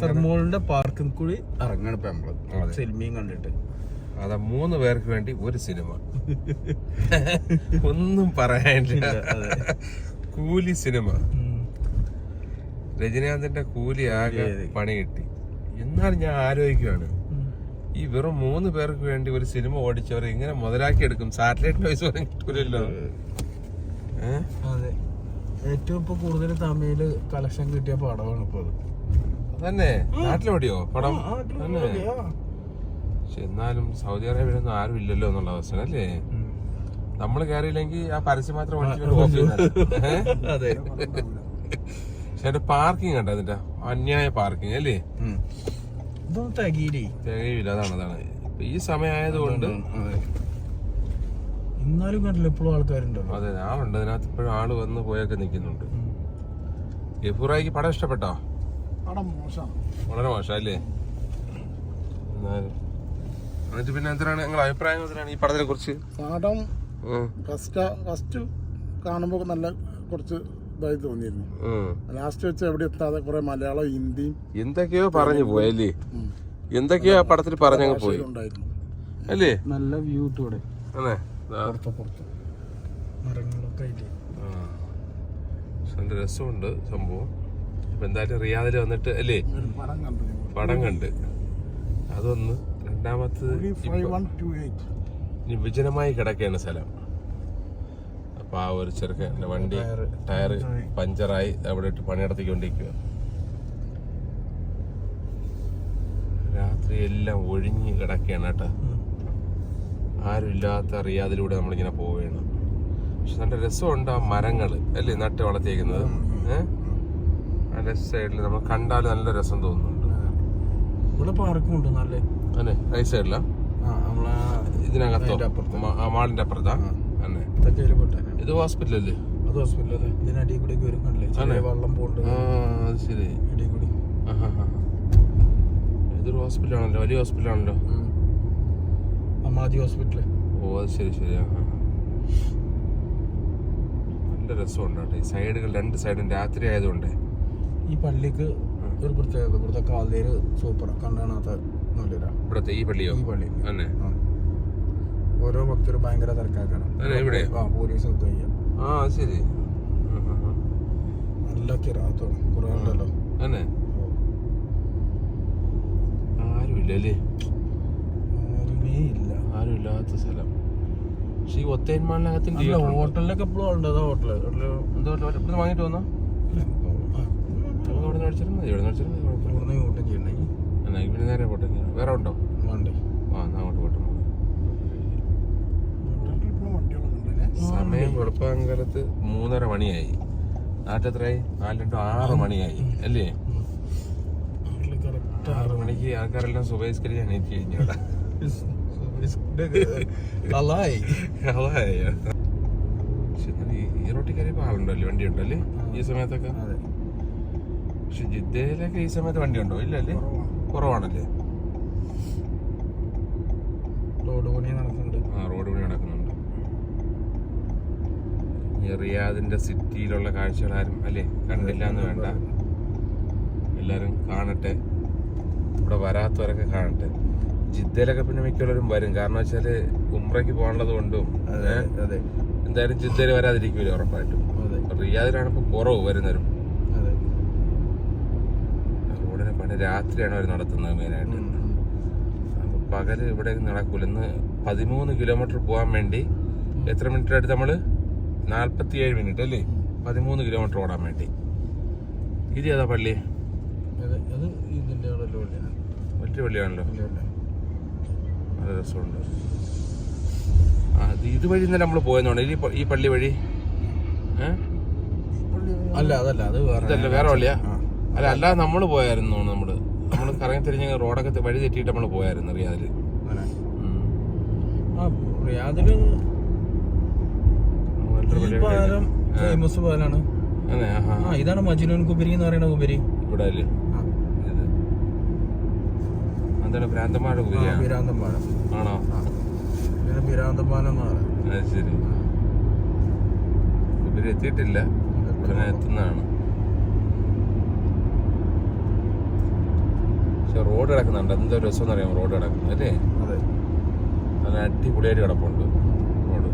സെർമോളിന്റെ പാർക്കിൽ കൂടി ഇറങ്ങണം ഇപ്പൊ അതെ. നമ്മൾ സിനിമയും കണ്ടിട്ട്. അതാ മൂന്ന് പേർക്ക് വേണ്ടി ഒരു സിനിമ. ഒന്നും പറയാനില്ല. കൂലി സിനിമ. രജനീകാന്തിന്റെ കൂലി ആകെ പണി കിട്ടി. എന്നാലും ഞാൻ ആലോചിക്കുകയാണ് ഈ വെറും മൂന്ന് പേർക്ക് വേണ്ടി ഒരു സിനിമ ഓടിച്ചവരെ ഇങ്ങനെ മുതലാക്കി എടുക്കും സാറ്റലൈറ്റ് പൈസ പോലും കിട്ടൂലല്ലോ. ഏറ്റവും ഇപ്പൊ കൂടുതൽ തമിഴിൽ കളക്ഷൻ കിട്ടിയ പടമാണ് ഇപ്പൊ അത്. അതന്നെ. നാട്ടിലോടിയോ പടം? തന്നെ. പക്ഷെ എന്നാലും സൗദി അറേബ്യയിലൊന്നും ആരും ഇല്ലല്ലോ എന്നുള്ള അവസ്ഥ അല്ലേ? നമ്മൾ നമ്മൾ കയറിയില്ലെങ്കിൽ ആ പരസ്യം മാത്രം പക്ഷെ അതിന്റെ പാർക്കിംഗ് കണ്ട അതിന്റെ? അന്യായ പാർക്കിംഗ് അല്ലേ? തികയില്ലേ? അതാണ് അതാണ്. ഈ സമയമായതുകൊണ്ട് അതെ. എന്നാലും കണ്ടില്ല ഇപ്പോഴും ആൾക്കാരുണ്ടോ അതെ ആളുണ്ട് അതിനകത്ത് ഇപ്പോഴും ആൾ വന്ന് പോയൊക്കെ നിൽക്കുന്നുണ്ട്. ഗഫൂറായിക്ക് പടം ഇഷ്ടപ്പെട്ടോ? വളരെ മോശമല്ലേ? എന്നിട്ട് പിന്നെ എന്തിനാണ് നിങ്ങളുടെ അഭിപ്രായം എന്തിനാണ് ഈ പടത്തിനെ കുറിച്ച്? പടം ഫസ്റ്റ് ഫസ്റ്റ് കാണുമ്പോൾ നല്ല കുറച്ച് ഇതായി തോന്നിയിരുന്നു. ലാസ്റ്റ് വെച്ച് എവിടെ എത്താതെ കുറെ മലയാളം ഹിന്ദിയും എന്തൊക്കെയോ പറഞ്ഞു പോയല്ലേ എന്തൊക്കെയോ ആ പടത്തിൽ പറഞ്ഞങ്ങ് പോയി. അല്ലേ? നല്ല വ്യൂ പുറത്ത് മരങ്ങളൊക്കെ രസമുണ്ട് സംഭവം. എന്തായാലും റിയാദിൽ വന്നിട്ട് അല്ലേ? പടം കണ്ടു അതൊന്ന് രണ്ടാമത്തെ ഇനി വിജനമായി കിടക്കുകയാണ് സ്ഥലം. അപ്പൊ ആ ഒരു ചെറുക്കന്റെ വണ്ടി ടയർ പഞ്ചറായി അവിടെ ഇട്ട് പണിയടത്തിക്കൊണ്ടിരിക്കുക രാത്രി എല്ലാം ഒഴിഞ്ഞ് കിടക്കുകയാണ് കേട്ടോ. ആരും ഇല്ലാത്ത റിയാദിലൂടെ നമ്മളിങ്ങനെ പോവുകയാണ് പക്ഷെ നല്ല രസമുണ്ട് ആ മരങ്ങൾ അല്ലേ? നട്ട് വളർത്തിയേക്കുന്നത്. ഏഹ് ലെഫ്റ്റ് സൈഡിൽ നമ്മൾ കണ്ടാൽ നല്ല രസം തോന്നുന്നുണ്ട്. ഇവിടെ പാർക്കും ഉണ്ട് നല്ല. അതെ റൈറ്റ് സൈഡിലാ ആ ഇതിനകത്തോ? ആ മാളിന്റെ അപ്പുറത്താ? അന്നെ ഇത് ഹോസ്പിറ്റൽ അല്ലേ? അത് ഹോസ്പിറ്റലല്ലേ ഇതിനടി കൂടി വരും കണ്ടില്ലേ വെള്ളം ആ അത് ശരി. അടിയിൽ കൂടി. ഇതൊരു ഹോസ്പിറ്റലാണല്ലോ വലിയ ഹോസ്പിറ്റലാണല്ലോ അമ്മാജി ഹോസ്പിറ്റൽ ഓ അത് ശരി ശരി. ആഹാ. നല്ല രസമുണ്ട് കേട്ടോ. ഈ സൈഡുകൾ രണ്ട് സൈഡും രാത്രി ആയതുകൊണ്ട്. ഈ പള്ളിക്ക് ഒരു പ്രത്യേകത ഇവിടുത്തെ കാൽതേര് സൂപ്പർ കണ്ണാണാത്ത നല്ലൊരാ. ഇവിടത്തെ ഈ പള്ളിയോ? ഈ പള്ളി. ഓരോ ഭക്തരും ഭയങ്കര തിരക്കാക്കണം ഇവിടെ? ആ പോലീസ് ആ ശരി. നല്ല കിറാത്തോ കുറെ ഉണ്ടല്ലോ. തന്നെ. ആരുമില്ലല്ലേ ആരുമേ ഇല്ല. സ്ഥലം. പക്ഷെ ഈ. ഹോട്ടലിലൊക്കെ എപ്പോഴും ഉണ്ട് ഹോട്ടൽ വാങ്ങിട്ട് വന്നോ? ആ. മതി ഇവിടെ നിന്ന് നിന്ന് അടിച്ചിരുന്നത് കുഴപ്പമില്ല. ഇവിടുന്ന് ഊട്ടം ചെയ്യണ്ടേ എന്നാ ഇവിടെ നേരെ പോട്ടെ. വേറെ ഉണ്ടോ? വേണ്ടേ. ആ എന്നാൽ അങ്ങോട്ട് പോട്ടെ സമയം വെളുപ്പാങ്കലത്ത് മൂന്നര മണിയായി. നാട്ടെത്രയായി നാല് രണ്ടോ ആറ് മണിയായി അല്ലേ? ആറ് മണിക്ക് ആൾക്കാരെല്ലാം സുബൈസ്കരി എനിക്ക് കഴിഞ്ഞു ഇവിടെ. ഈ- റോട്ടിൽ കയറിയപ്പോൾ ആളുണ്ടല്ലേ വണ്ടി ഉണ്ടല്ലേ ഈ സമയത്തൊക്കെ? അതെ. പക്ഷെ ജിദ്ദയിലൊക്കെ ഈ സമയത്ത് വണ്ടി ഉണ്ടോ? ഇല്ലല്ലേ കുറവാണല്ലേ? റോഡ് പണി നടക്കുന്നുണ്ട്. ആ റോഡ് പണി നടക്കുന്നുണ്ട്. റിയാദിന്റെ സിറ്റിയിലുള്ള കാഴ്ചകൾ ആരും അല്ലേ കണ്ടില്ല എന്ന് വേണ്ട. എല്ലാരും കാണട്ടെ. ഇവിടെ വരാത്തവരൊക്കെ കാണട്ടെ. ജിദ്ദയിലൊക്കെ പിന്നെ മിക്കവരും വരും. കാരണം വെച്ചാൽ ഉംറയ്ക്ക് പോകാനുള്ളത് കൊണ്ടും എന്തായാലും ജിദ്ദയിൽ വരാതിരിക്കൂല ഉറപ്പായിട്ടും. റിയാദിലാണ് ഇപ്പൊ കുറവ് വരുന്നവരും അതെ പണി രാത്രിയാണ് അവർ നടത്തുന്നത് മെയിനായിട്ട് അപ്പൊ പകൽ ഇവിടെ നടക്കൂല. ഇന്ന് പതിമൂന്ന് കിലോമീറ്റർ പോകാൻ വേണ്ടി എത്ര മിനിറ്റ് ആയിട്ട് നമ്മൾ? നാൽപ്പത്തി ഏഴ് മിനിറ്റ് അല്ലേ? പതിമൂന്ന് കിലോമീറ്റർ ഓടാൻ വേണ്ടി. ഇത് ഏതാ പള്ളി? മറ്റു വലിയ പള്ളിയാണല്ലോ നല്ല രസമുണ്ട്. ആ ഇത് ഇതുവഴി ഇന്നലെ നമ്മൾ പോയെന്നാണ് ഈ ഈ പള്ളി വഴി? ഏ? അല്ല അതല്ല അത് വേറെ വേറെ പള്ളിയാ. അല്ല അല്ലാതെ നമ്മൾ പോയായിരുന്നു നമ്മൾ. നമ്മൾ കറങ്ങി തിരിഞ്ഞ് റോഡൊക്കെ വഴി തെറ്റിയിട്ട് നമ്മൾ പോയായിരുന്നു റിയാദിൽ. ഫേമസ് പാലാണ്. ഇതാണ് മജ്നൂൻ കുബരി എന്ന് പറയുന്ന കുബരി. ഇവിടെ അല്ലേ എന്താണ് ഭ്രാന്തന്മാരുടെ ആണോ? പറയാം ശരി. എത്തിയിട്ടില്ല. എത്തുന്നതാണ്. പക്ഷെ റോഡ് കിടക്കുന്നുണ്ട്. എന്തോ രസം അറിയാം റോഡ് കിടക്കുന്നത് അല്ലേ? അതെ. നല്ല അടിപൊളിയായിട്ട് കിടപ്പുണ്ട് റോഡ്.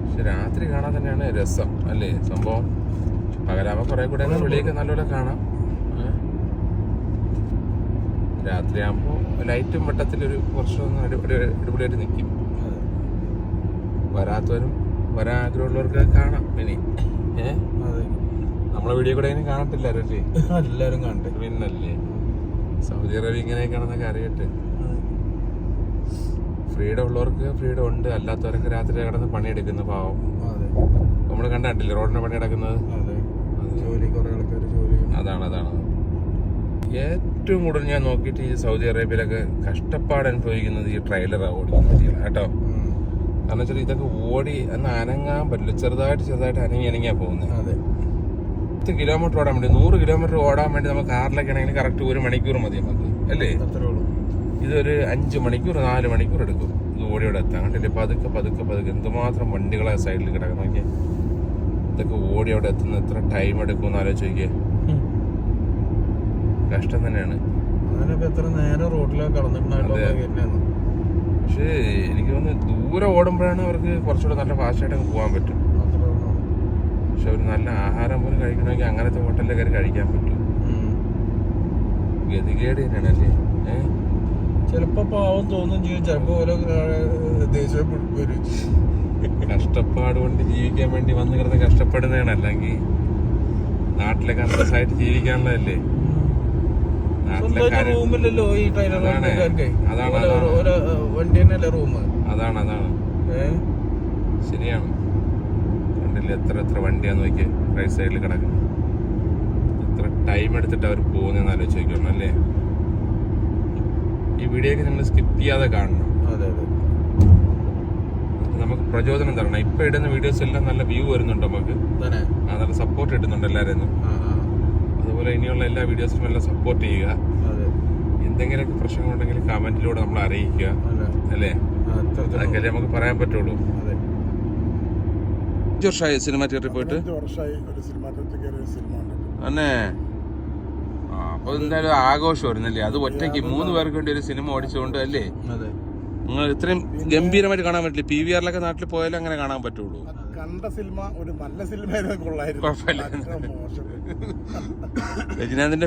പക്ഷെ രാത്രി കാണാൻ തന്നെയാണ് രസം അല്ലേ? സംഭവം പകലാകുമ്പോൾ കുറെ കൂടെ വെളിയൊക്കെ നല്ലപോലെ കാണാം? രാത്രിയാകുമ്പോൾ ലൈറ്റും വട്ടത്തിലൊരു കുറച്ചൊന്ന് അടിപൊളി അടിപൊളിയായിട്ട് നിൽക്കും വരാത്തവരും വരാൻ ആഗ്രഹമുള്ളവർക്ക് കാണാം ഇനി. ഏഹ് അതെ. നമ്മളെ വീഡിയോ കൂടെ കാണത്തില്ല അല്ലേ? എല്ലാരും കാണട്ടെ. പിന്നല്ലേ? സൗദി അറേബ്യ ഇങ്ങനെയൊക്കെയാണെന്നൊക്കെ അറിയട്ടെ. ഫ്രീഡം ഉള്ളവർക്ക് ഫ്രീഡം ഉണ്ട്. അല്ലാത്തവരൊക്കെ രാത്രി കിടന്ന് പണിയെടുക്കുന്ന പാവം. നമ്മൾ കണ്ടിട്ടില്ലേ റോഡിന് പണി കിടക്കുന്നത് അതെ. ജോലി കുറെ ആൾക്കാർ ജോലി അതാണ് അതാണ്. ഏറ്റവും കൂടുതൽ ഞാൻ നോക്കിയിട്ട് ഈ സൗദി അറേബ്യയിലൊക്കെ കഷ്ടപ്പാട് അനുഭവിക്കുന്നത് ഈ ട്രെയിലറാണ് ഓടിക്കുന്നത് കേട്ടോ. കാരണം വെച്ചാൽ ഇതൊക്കെ ഓടി അന്ന് അനങ്ങാൻ പറ്റില്ല. ചെറുതായിട്ട് ചെറുതായിട്ട് അനങ്ങി അനങ്ങിയാ പോകുന്നത്. അതെ. പത്ത് കിലോമീറ്റർ ഓടാൻ വേണ്ടി നൂറ് കിലോമീറ്റർ ഓടാൻ വേണ്ടി നമുക്ക് കാറിലൊക്കെ ആണെങ്കിൽ കറക്റ്റ് ഒരു മണിക്കൂർ മതി നമുക്ക് അല്ലേ? ഇതൊരു അഞ്ച് മണിക്കൂർ നാല് മണിക്കൂർ എടുക്കും. ഇത് ഓടിയോടെ എത്താൻ കണ്ടില്ലേ പതുക്കെ പതുക്കെ പതുക്കെ എന്തുമാത്രം വണ്ടികളെ സൈഡിൽ കിടക്കുന്ന നോക്കിയാൽ ഇതൊക്കെ ഓടി അവിടെ എത്തുന്ന എത്ര ടൈം എടുക്കുമെന്ന് ആലോചിച്ച് നോക്കിയേ കഷ്ടം തന്നെയാണ്. പക്ഷേ എനിക്ക് തോന്നുന്നു ദൂരെ ഓടുമ്പോഴാണ് അവർക്ക് കുറച്ചുകൂടെ നല്ല ഫാസ്റ്റായിട്ട് പോകാൻ പറ്റും. പക്ഷെ ഒരു നല്ല ആഹാരം പോലും കഴിക്കണമെങ്കിൽ അങ്ങനത്തെ ഹോട്ടലിൽ കയറി കഴിക്കാൻ പറ്റും. ഗതികേട് തന്നെയാണ് അല്ലേ? ഏഹ് ചിലപ്പോ പാവം തോന്നും ചെയ്യും ചിലപ്പോ ഓരോ ഏഹ്, ദേഷ്യം വരും. കഷ്ടപ്പാട് കൊണ്ട് ജീവിക്കാൻ വേണ്ടി വന്ന് കിടന്ന് കഷ്ടപ്പെടുന്നതാണ്. അല്ലെങ്കിൽ നാട്ടിലെ കണ്ടസായിട്ട് ജീവിക്കാനുള്ളതല്ലേ റൂമില്ലല്ലോ ഈ അതാണ്. അതാണ്, ഓരോ- അതാണ്. വണ്ടി തന്നെയല്ലേ റൂം അതാണ് അതാണ്. ശരിയാണ്. കണ്ടില്ല എത്ര എത്ര വണ്ടിയാന്ന് നോക്കി റൈറ്റ് സൈഡിൽ കിടക്കുന്നത് എത്ര ടൈം എടുത്തിട്ട് അവർ പോകുന്നതെന്ന് ആലോചിച്ച് നോക്കണം അല്ലേ? ഈ വീഡിയോ ഒക്കെ നിങ്ങൾ സ്കിപ്പ് ചെയ്യാതെ കാണണം. അതെ അതെ. നമുക്ക് പ്രചോദനം തരണം. ഇപ്പൊ ഇടുന്ന വീഡിയോസ് എല്ലാം നല്ല വ്യൂ വരുന്നുണ്ട് നമുക്ക്. നല്ല സപ്പോർട്ട് കിട്ടുന്നുണ്ട് എല്ലാവരും ആ അതുപോലെ ഇനിയുള്ള എല്ലാ വീഡിയോസിനും എല്ലാം സപ്പോർട്ട് ചെയ്യുക. അതെ. എന്തെങ്കിലുമൊക്കെ പ്രശ്നങ്ങളുണ്ടെങ്കിൽ കമന്റിലൂടെ നമ്മൾ അറിയിക്കുക. അല്ലേ. അതൊക്കെ നമുക്ക് പറയാൻ പറ്റുള്ളൂ. അഞ്ച് വർഷമായി സിനിമ തിയേറ്ററിൽ പോയിട്ട്? വർഷമായി ഒരു സിനിമ കയറിയ സിനിമ കണ്ടിട്ട്. അന്നെ. അപ്പൊ എന്തായാലും ആഘോഷമായിരുന്നല്ലേ അത് ഒറ്റയ്ക്ക് മൂന്ന് പേർക്ക് വേണ്ടി ഒരു സിനിമ ഓടിച്ചുകൊണ്ട് അല്ലേ? അതെ. നിങ്ങൾ ഇത്രയും ഗംഭീരമായിട്ട് കാണാൻ പറ്റില്ല? പി വി ആറിലൊക്കെ നാട്ടിൽ പോയാലും അങ്ങനെ കാണാൻ പറ്റുള്ളൂ. കണ്ട സിനിമ ഒരു നല്ല സിനിമ മോശം.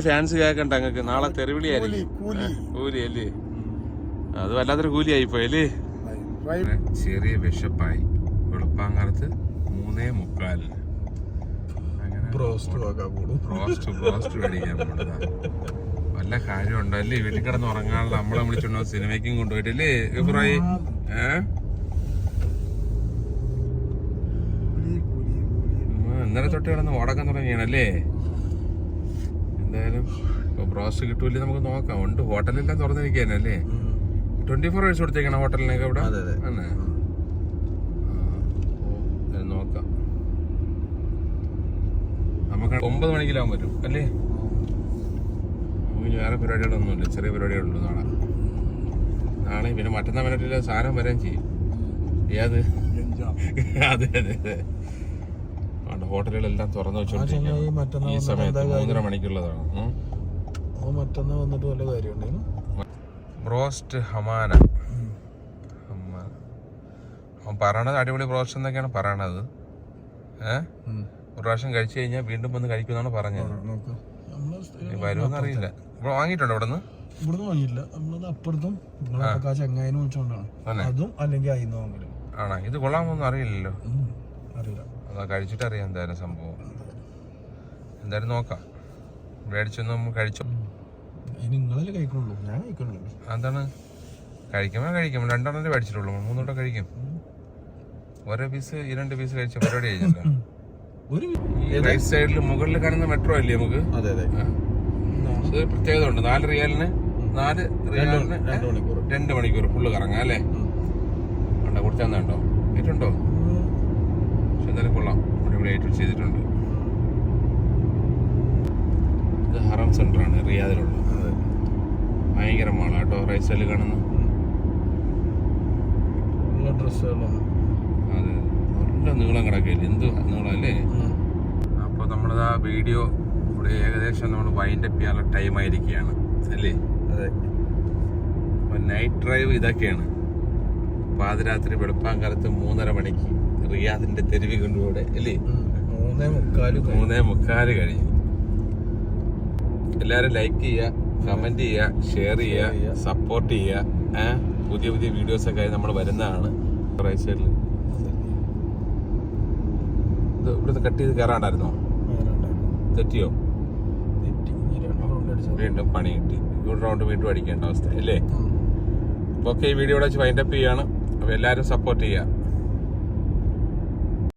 ഫാൻസ് കേൾക്കണ്ട അങ്ങക്ക്. നാളെ തെരുവിളിയായിരിക്കും കൂലി കൂലി. കൂലി അല്ലേ അത് വല്ലാത്തൊരു കൂലി ആയിപ്പോയല്ലേ ചെറിയ വിശപ്പായി. വെളുപ്പാങ്കാലത്ത് മേടിക്കാൻ പോണതാ. വല്ല കാര്യം ഉണ്ടല്ലേ വീട്ടിൽ കിടന്ന് ഉറങ്ങാനുള്ള നമ്മളെ വിളിച്ചോണ്ടോ സിനിമയ്ക്കും കൊണ്ടുപോയിട്ടല്ലേ ഇബ്രായി ഇന്നലെ തൊട്ട് കിടന്ന് ഓടക്കാൻ തുടങ്ങിയാണല്ലേ? എന്തായാലും ഇപ്പൊ ബ്രോസ്റ്റ് കിട്ടൂല്ലേ നമുക്ക് നോക്കാം. ഉണ്ട് ഹോട്ടലെല്ലാം തുറന്നിരിക്കാനല്ലേ ട്വന്റി ഫോർ അവേഴ്സ് കൊടുത്തേക്കാണ് ഹോട്ടലിനൊക്കെ ഇവിടെ? അതെ, അതെ. തന്നെ ആ, ഓ, അത് നോക്കാം നമുക്ക് ഒമ്പത് മണിക്കിലാവാൻ പറ്റും അല്ലേ? ഇനി വേറെ പരിപാടികളൊന്നുമില്ല ചെറിയ പരിപാടികളുള്ളൂ നാളെ. നാളെ പിന്നെ മറ്റന്നാ മിനിറ്റിൽ സാധനം വരാൻ ചെയ്യും. ഏത്? അതെ അതെ അതെ. ഹോട്ടലുകളെല്ലാം തുറന്നു വെച്ചോണ്ടിരിക്കുന്നതാണ് വെച്ചോണ്ടിരിക്കും മറ്റന്നാ ഈ വന്നിട്ട് സമയത്ത് മൂന്നര കാര്യം മണിക്കുള്ളതാണ്. ഉം. ഓ മറ്റന്നാ വന്നിട്ട് വല്ല ബ്രോസ്റ്റ് ഹമാന. അവൻ പറയണത് അടിപൊളി ബ്രോസ്റ്റ് എന്നൊക്കെയാണ് പറയണത്. ഏ? ഒരു പ്രാവശ്യം കഴിച്ചു കഴിഞ്ഞാൽ വീണ്ടും വന്ന് കഴിക്കുമെന്നാണ് പറഞ്ഞത്. വരുമെന്നറിയില്ല ഇവിടെ വാങ്ങിയിട്ടുണ്ടോ ഇവിടെ നിന്ന് ഇവിടുന്ന്? വാങ്ങിയില്ല നമ്മളത് അപ്പുറത്തും ആ. ചങ്ങായിനെ വിളിച്ചോണ്ടാണ്. അതും. അല്ലെങ്കിൽ അയിന്ന് വാങ്ങലും ആണോ? ഇത് കൊള്ളാമൊന്നും അറിയില്ലല്ലോ. അറിയില്ല. അതാ കഴിച്ചിട്ട് അറിയാം എന്തായാലും സംഭവം. എന്തായാലും നോക്കാം. മേടിച്ചൊന്ന് നമ്മൾ കഴിച്ചു? നിങ്ങളല്ലേ കഴിക്കണുള്ളൂ ഞാൻ കഴിക്കണുള്ളൂ എന്താണ് കഴിക്കുമ്പോൾ കഴിക്കും. രണ്ടെണ്ണം മേടിച്ചിട്ടുള്ളൂ. മൂന്നോട്ടം കഴിക്കും. ഓരോ പീസ് ഈ രണ്ട് പീസ് കഴിച്ച പരിപാടി കഴിഞ്ഞല്ലോ ഒരു റൈറ്റ് സൈഡിൽ മുകളിൽ കാണുന്ന മെട്രോ അല്ലേ നമുക്ക്? അതെ അതെ. പ്രത്യേകത ഉണ്ട്. നാല് റിയാലിന് നാല് റിയാലിന് രണ്ട് മണിക്കൂർ രണ്ട് മണിക്കൂർ ഫുള്ള് കറങ്ങാം അല്ലേ? കണ്ട കൊടുത്തോ ഏറ്റുണ്ടോ പക്ഷെ എന്തായാലും കൊള്ളാം. അടിപൊളി ഏറ്റവും ചെയ്തിട്ടുണ്ട്. ഇത് ഹറം സെന്റർ ആണ് റിയാദിലുള്ള ഭയങ്കര മാള കേട്ടോ റൈറ്റ് സൈഡിൽ കാണുന്ന. ഡ്രസ്സുകളാണ് അതെ. നല്ല നീളം കിടക്കില്ല എന്ത് നീളം അല്ലേ? അപ്പോൾ നമ്മളത് ആ വീഡിയോ ഇവിടെ ഏകദേശം നമ്മൾ വൈൻഡപ്പ് ചെയ്യാനുള്ള ടൈം ആയിരിക്കുകയാണ്. അല്ലേ? അതെ. നൈറ്റ് ഡ്രൈവ് ഇതൊക്കെയാണ്. പാതിരാത്രി വെളുപ്പാങ്കാലത്ത് മൂന്നര മണിക്ക് റിയാദിന്റെ തെരുവി കൊണ്ടുകൂടെ അല്ലേ. മൂന്നേ മുക്കാൽ. മൂന്നേ മുക്കാൽ കഴിഞ്ഞു. എല്ലാരും ലൈക്ക് ചെയ്യുക കമന്റ് ചെയ്യുക ഷെയർ ചെയ്യുക സപ്പോർട്ട് ചെയ്യുക. പുതിയ പുതിയ വീഡിയോസൊക്കെ ആയി നമ്മൾ വരുന്നതാണ്. റൈറ്റ് സൈഡിൽ ഇത് ഇവിടുന്ന് കട്ട് ചെയ്ത് കയറാണ്ടായിരുന്നോ തെറ്റിയോ. വീണ്ടും പണി കിട്ടി. ഇവിടെ റൗണ്ട് വീണ്ടും അടിക്കേണ്ട അവസ്ഥ അല്ലേ. അപ്പോൾ ഓക്കെ ഈ വീഡിയോ വെച്ച് വൈൻഡപ്പ് ചെയ്യാണ്. അപ്പോൾ എല്ലാവരും സപ്പോർട്ട് ചെയ്യുക